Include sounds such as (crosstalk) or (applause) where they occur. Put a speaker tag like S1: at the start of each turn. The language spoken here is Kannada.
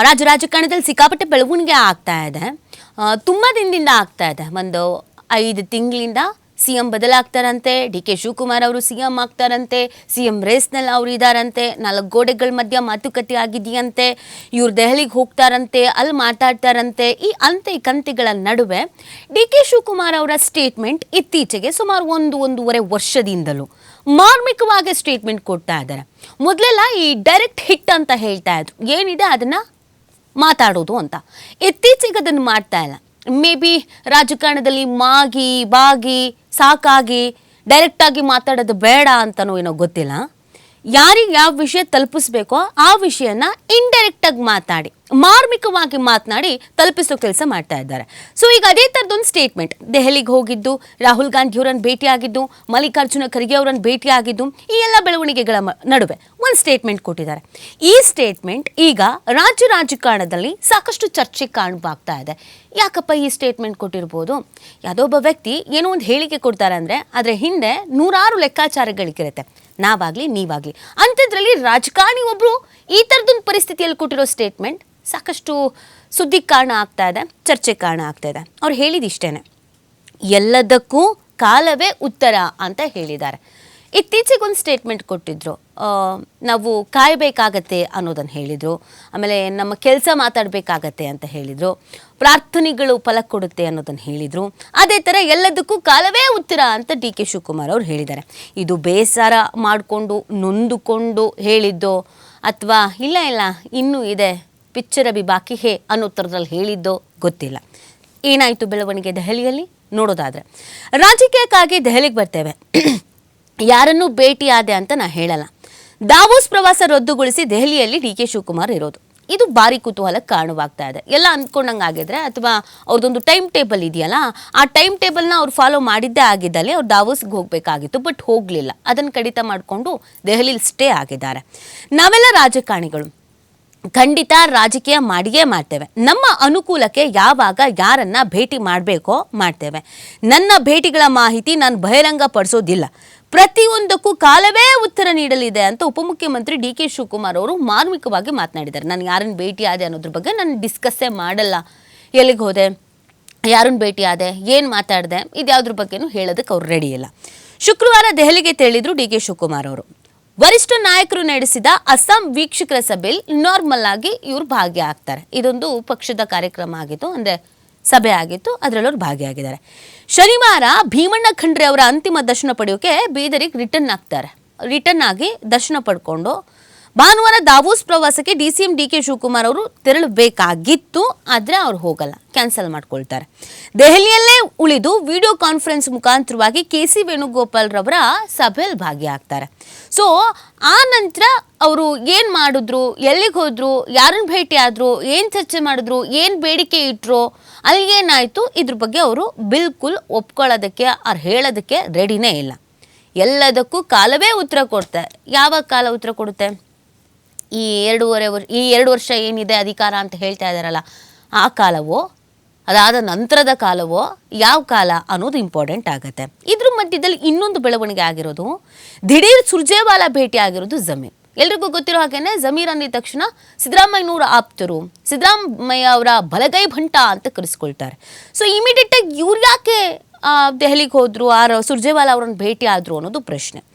S1: ರಾಜ್ಯ ರಾಜಕಾರಣದಲ್ಲಿ ಸಿಕ್ಕಾಪಟ್ಟೆ ಬೆಳವಣಿಗೆ ಆಗ್ತಾ ಇದೆ. ತುಂಬ ದಿನದಿಂದ ಆಗ್ತಾ ಇದೆ. ಒಂದು ಐದು ತಿಂಗಳಿಂದ ಸಿ ಎಂ ಬದಲಾಗ್ತಾರಂತೆ, ಡಿ ಕೆ ಶಿವಕುಮಾರ್ ಅವರು ಸಿ ಎಂ ಆಗ್ತಾರಂತೆ ಸಿ ಎಂ ರೇಸ್ನಲ್ಲಿ ಅವರು ಇದ್ದಾರಂತೆ ನಾಲ್ಕು ಗೋಡೆಗಳ ಮಧ್ಯ ಮಾತುಕತೆ ಆಗಿದೆಯಂತೆ, ಇವ್ರು ದೆಹಲಿಗೆ ಹೋಗ್ತಾರಂತೆ, ಅಲ್ಲಿ ಮಾತಾಡ್ತಾರಂತೆ, ಈ ಅಂತೆ ಕಂತೆಗಳ ನಡುವೆ ಡಿ ಕೆ ಶಿವಕುಮಾರ್ ಅವರ ಸ್ಟೇಟ್ಮೆಂಟ್ ಇತ್ತೀಚೆಗೆ ಸುಮಾರು ಒಂದು, ಒಂದೂವರೆ ವರ್ಷದಿಂದಲೂ ಮಾರ್ಮಿಕವಾಗಿ ಸ್ಟೇಟ್ಮೆಂಟ್ ಕೊಡ್ತಾ ಇದ್ದಾರೆ. ಮೊದಲೆಲ್ಲ ಈ ಡೈರೆಕ್ಟ್ ಹಿಟ್ ಅಂತ ಹೇಳ್ತಾ ಇದ್ರು. ಏನಿದೆ ಅದನ್ನ? ಮಾತಾಡೋದು ಅಂತ. ಇತ್ತೀಚೆಗೆ ಅದನ್ನು ಮಾಡ್ತಾ ಇಲ್ಲ. ಮೇ ಬಿ ರಾಜಕಾರಣದಲ್ಲಿ ಮಾಗಿ, ಬಾಗಿ, ಸಾಕಾಗಿ ಡೈರೆಕ್ಟಾಗಿ ಮಾತಾಡೋದು ಬೇಡ ಅಂತನೋ ಏನೋ ಗೊತ್ತಿಲ್ಲ. ಯಾರಿಗೆ ಯಾವ ವಿಷಯ ತಲುಪಿಸ್ಬೇಕೋ ಆ ವಿಷಯನ ಇಂಡೈರೆಕ್ಟಾಗಿ ಮಾತಾಡಿ. ಮಾರ್ಮಿಕವಾಗಿ ಮಾತನಾಡಿ ತಲುಪಿಸೋ ಕೆಲಸ ಮಾಡ್ತಾ ಇದ್ದಾರೆ. ಸೊ ಈಗ ಅದೇ ಥರದೊಂದು ಸ್ಟೇಟ್ಮೆಂಟ್ ದೆಹಲಿಗೆ ಹೋಗಿದ್ದು, ರಾಹುಲ್ ಗಾಂಧಿ ಅವರನ್ನು ಭೇಟಿಯಾಗಿದ್ದು, ಮಲ್ಲಿಕಾರ್ಜುನ ಖರ್ಗೆ ಅವರನ್ನು ಭೇಟಿಯಾಗಿದ್ದು, ಈ ಎಲ್ಲ ಬೆಳವಣಿಗೆಗಳ ನಡುವೆ ಒಂದು ಸ್ಟೇಟ್ಮೆಂಟ್ ಕೊಟ್ಟಿದ್ದಾರೆ. ಈ ಸ್ಟೇಟ್ಮೆಂಟ್ ಈಗ ರಾಜ್ಯ ರಾಜಕಾರಣದಲ್ಲಿ ಸಾಕಷ್ಟು ಚರ್ಚೆ ಕಾಣಬಾಗ್ತಾ ಇದೆ. ಯಾಕಪ್ಪ ಈ ಸ್ಟೇಟ್ಮೆಂಟ್ ಕೊಟ್ಟಿರ್ಬೋದು? ಯಾವುದೋ ಒಬ್ಬ ವ್ಯಕ್ತಿ ಏನೋ ಒಂದು ಹೇಳಿಕೆ ಕೊಡ್ತಾರೆ ಅಂದರೆ ಅದರ ಹಿಂದೆ ನೂರಾರು ಲೆಕ್ಕಾಚಾರಗಳಿಗಿರುತ್ತೆ ನಾವಾಗಲಿ, ನೀವಾಗಲಿ. ಅಂಥದ್ರಲ್ಲಿ ರಾಜಕಾರಣಿ ಒಬ್ಬರು ಈ ಥರದೊಂದು ಪರಿಸ್ಥಿತಿಯಲ್ಲಿ ಕೊಟ್ಟಿರೋ ಸ್ಟೇಟ್ಮೆಂಟ್ ಸಾಕಷ್ಟು ಸುದ್ದಿ ಕಾರಣ ಆಗ್ತಾ ಇದೆ, ಚರ್ಚೆ ಕಾರಣ ಆಗ್ತಾ ಇದೆ. ಅವ್ರು ಹೇಳಿದಿಷ್ಟೇ ಎಲ್ಲದಕ್ಕೂ ಕಾಲವೇ ಉತ್ತರ ಅಂತ ಹೇಳಿದ್ದಾರೆ. ಇತ್ತೀಚೆಗೆ ಒಂದು ಸ್ಟೇಟ್ಮೆಂಟ್ ಕೊಟ್ಟಿದ್ರು. ನಾವು ಕಾಯಬೇಕಾಗತ್ತೆ ಅನ್ನೋದನ್ನು ಹೇಳಿದರು. ಆಮೇಲೆ ನಮ್ಮ ಕೆಲಸ ಮಾತಾಡಬೇಕಾಗತ್ತೆ ಅಂತ ಹೇಳಿದರು. ಪ್ರಾರ್ಥನೆಗಳು ಫಲ ಕೊಡುತ್ತೆ ಅನ್ನೋದನ್ನು ಹೇಳಿದರು. ಅದೇ ಥರ ಎಲ್ಲದಕ್ಕೂ ಕಾಲವೇ ಉತ್ತರ ಅಂತ ಡಿ ಕೆ ಶಿವಕುಮಾರ್ ಅವರು ಹೇಳಿದ್ದಾರೆ. ಇದು ಬೇಸರ ಮಾಡಿಕೊಂಡು, ನೊಂದುಕೊಂಡು ಹೇಳಿದ್ದೋ ಅಥವಾ ಇಲ್ಲ ಇಲ್ಲ, ಇನ್ನೂ ಇದೆ ಪಿಕ್ಚರ್ ಅಭಿ ಬಾಕಿ ಹೇ ಅನ್ನೋ ಥರದಲ್ಲಿ ಹೇಳಿದ್ದೋ ಗೊತ್ತಿಲ್ಲ. ಏನಾಯಿತು ಬೆಳವಣಿಗೆ ದೆಹಲಿಯಲ್ಲಿ? ನೋಡೋದಾದರೆ. ರಾಜಕೀಯಕ್ಕಾಗಿ ದೆಹಲಿಗೆ ಬರ್ತೇವೆ. (clears throat) ಯಾರನ್ನೂ ಭೇಟಿಯಾದೆ ಅಂತ ನಾ ಹೇಳಲ್ಲ. ದಾವೋಸ್ ಪ್ರವಾಸ ರದ್ದುಗೊಳಿಸಿ ದೆಹಲಿಯಲ್ಲಿ ಡಿ ಕೆ ಶಿವಕುಮಾರ್ ಇರೋದು. ಇದು ಭಾರಿ ಕುತೂಹಲಕ್ಕೆ ಕಾರಣವಾಗ್ತಾ ಇದೆ. ಎಲ್ಲ ಅಂದ್ಕೊಂಡಂಗೆ ಆಗಿದ್ರೆ ಅಥವಾ ಅವ್ರದ್ದೊಂದು ಟೈಮ್ ಟೇಬಲ್ ಇದೆಯಲ್ಲ, ಆ ಟೈಮ್ ಟೇಬಲ್ನ ಅವ್ರು ಫಾಲೋ ಮಾಡಿದ್ದೇ ಆಗಿದ್ದಲ್ಲಿ ಅವ್ರು ದಾವೋಸ್ಗೆ ಹೋಗಬೇಕಾಗಿತ್ತು, ಬಟ್ ಹೋಗಲಿಲ್ಲ. ಅದನ್ನು ಕಡಿತ ಮಾಡಿಕೊಂಡು ದೆಹಲಿಲಿ ಸ್ಟೇ ಆಗಿದ್ದಾರೆ. ನಾವೆಲ್ಲ ರಾಜಕಾರಣಿಗಳು. ಖಂಡಿತ ರಾಜಕೀಯ ಮಾಡಿಯೇ ಮಾಡ್ತೇವೆ. ನಮ್ಮ ಅನುಕೂಲಕ್ಕೆ ಯಾವಾಗ ಯಾರನ್ನ ಭೇಟಿ ಮಾಡಬೇಕೋ ಮಾಡ್ತೇವೆ. ನನ್ನ ಭೇಟಿಗಳ ಮಾಹಿತಿ ನಾನು ಬಹಿರಂಗ ಪಡಿಸೋದಿಲ್ಲ ಪ್ರತಿಯೊಂದಕ್ಕೂ ಕಾಲವೇ ಉತ್ತರ ನೀಡಲಿದೆ ಅಂತ ಉಪಮುಖ್ಯಮಂತ್ರಿ ಡಿ ಕೆ ಶಿವಕುಮಾರ್ ಅವರು ಮಾರ್ಮಿಕವಾಗಿ ಮಾತನಾಡಿದ್ದಾರೆ. ನಾನು ಯಾರನ್ನು ಭೇಟಿ ಆದೆ ಅನ್ನೋದ್ರ ಬಗ್ಗೆ ನಾನು ಡಿಸ್ಕಸ್ಸೇ ಮಾಡಲ್ಲ. ಎಲ್ಲಿಗೆ ಹೋದೆ? ಯಾರನ್ನು ಭೇಟಿ ಆದೆ? ಏನು ಮಾತಾಡಿದೆ? ಇದ್ಯಾವುದ್ರ ಬಗ್ಗೆನೂ ಹೇಳೋದಕ್ಕೆ ಅವ್ರು ರೆಡಿ ಇಲ್ಲ. ಶುಕ್ರವಾರ ದೆಹಲಿಗೆ ತೆರಳಿದ್ರು ಡಿ ಕೆ ಶಿವಕುಮಾರ್ ಅವರು. ವರಿಷ್ಠ ನಾಯಕರು ನಡೆಸಿದ ಅಸ್ಸಾಂ ವೀಕ್ಷಕರ ಸಭೆಯಲ್ಲಿ ನಾರ್ಮಲ್ ಆಗಿ ಇವರು ಭಾಗಿಯಾಗ್ತಾರೆ ಇದೊಂದು ಪಕ್ಷದ ಕಾರ್ಯಕ್ರಮ ಆಗಿತ್ತು ಅಂದರೆ ಸಭೆ ಆಗಿತ್ತು ಅದರಲ್ಲಿ ಅವರು ಭಾಗಿಯಾಗಿದ್ದಾರೆ ಶನಿವಾರ ಭೀಮಣ್ಣ ಖಂಡ್ರೆ ಅವರ ಅಂತಿಮ ದರ್ಶನ ಪಡೆಯೋಕೆ ಬೀದರಿಗೆ ರಿಟರ್ನ್ ಆಗ್ತಾರೆ. ರಿಟರ್ನ್ ಆಗಿ ದರ್ಶನ ಪಡ್ಕೊಂಡು ಭಾನುವಾರ ದಾವೂಸ್ ಪ್ರವಾಸಕ್ಕೆ D C M D K Shivakumar ಅವರು ತೆರಳಬೇಕಾಗಿತ್ತು, ಆದರೆ ಅವ್ರು ಹೋಗಲ್ಲ, ಕ್ಯಾನ್ಸಲ್ ಮಾಡ್ಕೊಳ್ತಾರೆ. ದೆಹಲಿಯಲ್ಲೇ ಉಳಿದು ವಿಡಿಯೋ ಕಾನ್ಫರೆನ್ಸ್ ಮುಖಾಂತರವಾಗಿ ಕೆ ಸಿ ವೇಣುಗೋಪಾಲ್ ರವರ ಸಭೆಯಲ್ಲಿ ಭಾಗಿಯಾಗ್ತಾರೆ. ಸೊ ಆ ನಂತರ ಅವರು ಏನು ಮಾಡಿದ್ರು, ಎಲ್ಲಿಗೆ ಹೋದ್ರು ಯಾರನ್ನ ಭೇಟಿ ಆದ್ರು, ಏನು ಚರ್ಚೆ ಮಾಡಿದ್ರು, ಏನು ಬೇಡಿಕೆ ಇಟ್ರು, ಅಲ್ಲಿ ಏನಾಯಿತು, ಇದ್ರ ಬಗ್ಗೆ ಅವರು ಬಿಲ್ಕುಲ್ ಒಪ್ಕೊಳ್ಳೋದಕ್ಕೆ ಅವ್ರು ಹೇಳೋದಕ್ಕೆ ರೆಡಿನೇ ಇಲ್ಲ. ಎಲ್ಲದಕ್ಕೂ ಕಾಲವೇ ಉತ್ತರ ಕೊಡ್ತೆ. ಯಾವಾಗ ಕಾಲ ಉತ್ತರ ಕೊಡುತ್ತೆ? ಈ ಎರಡೂವರೆ ವರ್ಷ, ಈ ಎರಡು ವರ್ಷ ಏನಿದೆ ಅಧಿಕಾರ ಅಂತ ಹೇಳ್ತಾ ಇದ್ದಾರಲ್ಲ ಆ ಕಾಲವೋ, ಅದಾದ ನಂತರದ ಕಾಲವೋ ಯಾವ ಕಾಲ ಅನ್ನೋದು ಇಂಪಾರ್ಟೆಂಟ್ ಆಗುತ್ತೆ. ಇದ್ರ ಮಧ್ಯದಲ್ಲಿ ಇನ್ನೊಂದು ಬೆಳವಣಿಗೆ ಆಗಿರೋದು, ದಿಢೀರ್ ಸುರ್ಜೇವಾಲಾ ಭೇಟಿ ಆಗಿರೋದು ಜಮೀನ್ ಎಲ್ರಿಗೂ ಗೊತ್ತಿರೋ ಹಾಗೇನೆ ಜಮೀರ್ ಅಂದಿದ ತಕ್ಷಣ ಸಿದ್ದರಾಮಯ್ಯನವರ ಆಪ್ತರು, ಸಿದ್ದರಾಮಯ್ಯ ಅವರ ಬಲಗೈ ಭಂಟ ಅಂತ ಕರೆಸ್ಕೊಳ್ತಾರೆ. ಸೊ ಇಮಿಡಿಯೇಟಾಗಿ ಇವ್ರು ಯಾಕೆ ದೆಹಲಿಗೆ ಹೋದರು, ಆ ರ- ಸುರ್ಜೇವಾಲಾ ಅವರನ್ನು ಭೇಟಿ ಆದ್ರು ಅನ್ನೋದು ಪ್ರಶ್ನೆ.